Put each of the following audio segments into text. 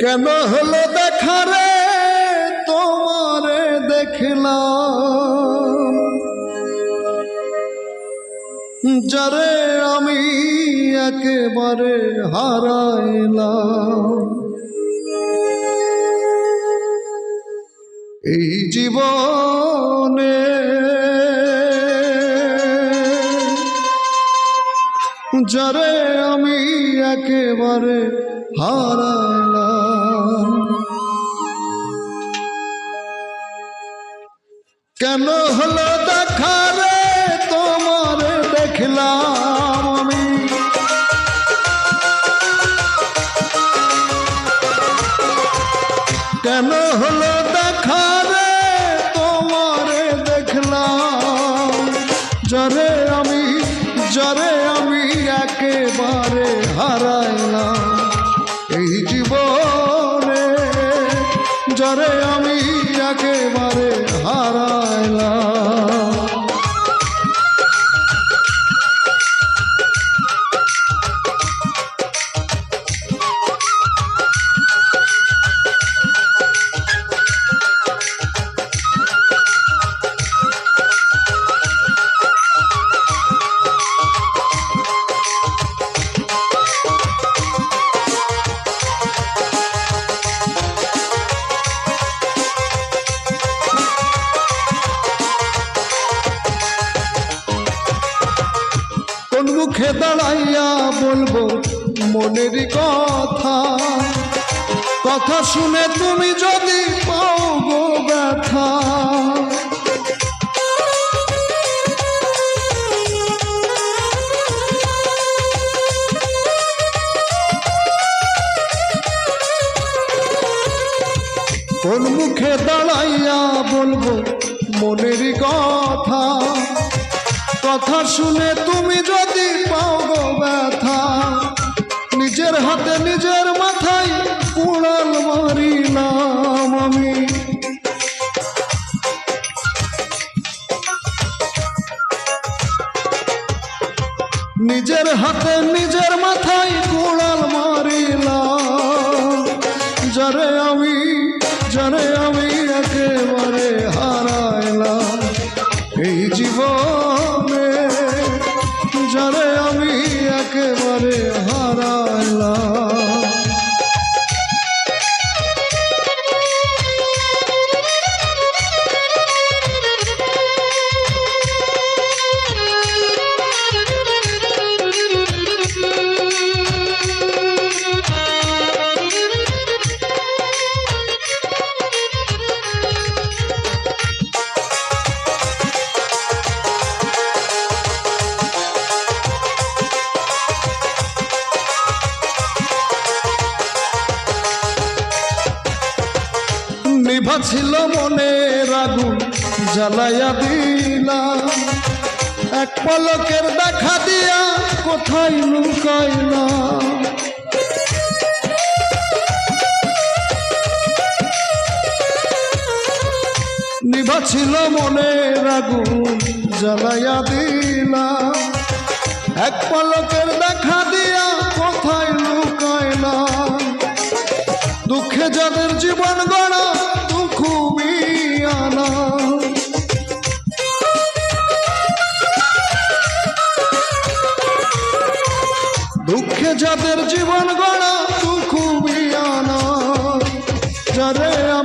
কেন হলো দেখা তোমারে দেখলাম। যারে আমি একেবারে হারাইলাম। এই জীবনে যারে আমি একেবারে হারালাম। কেন হলো দেখা রে? তোমার দেখলাম আমি। কেন হলো একেবারে কোন মুখে দাঁড়াইয়া বলব, মনের কথা। কথা শুনে তুমি যদি পাও গো ব্যথা। কোন মুখে দাঁড়াইয়া বলব, মনের কথা। কথা শুনে তুমি যদি পাও গো ব্যথা, নিজের হাতে নিজের মাথায় কুড়াল মারিলাম আমি। নিজের হাতে নিজের মাথায় নিভা ছিল মনের আগুন জ্বালাইয়া দিলাম। এক পলকের দেখা দিয়া কোথায় লুকাইলাম। নিভা ছিল মনের আগুন জ্বালাইয়া দিলাম। এক পলকের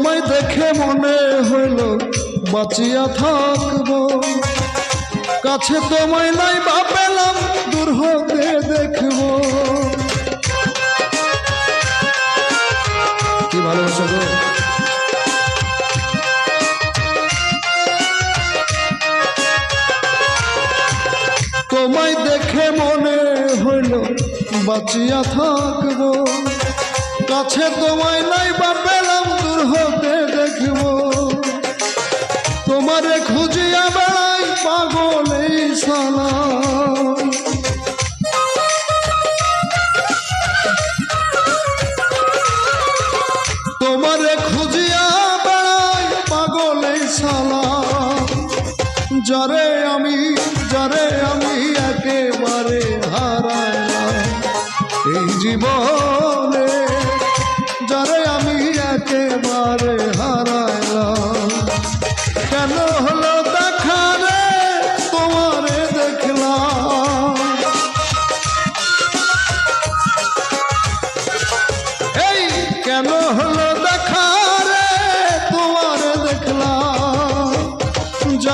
দেখে মনে হইল, বাঁচিয়া থাকব। কাছে তোমায় নাই বা পেলাম, দূর হতে দেখব। কি ভালোবাসা গো? তোমায় দেখে মনে হইল, বাঁচিয়া থাকব। কাছে তোমায় নাই বা হতে দেখব। তোমারে খুঁজিয়া বেড়াই পাগল সালা। তোমারে খুঁজিয়া বেড়াই পাগল সালা। যারে আমি যারে আমি একেবারে হারাইলাম এই জীবনে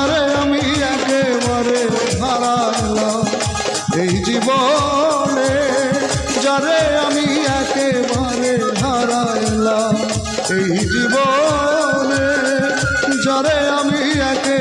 তারে আমি একেবারে হারালাম। এই জীবনে যারে আমি একেবারে হারালাম। এই জীবনে যারে আমি একে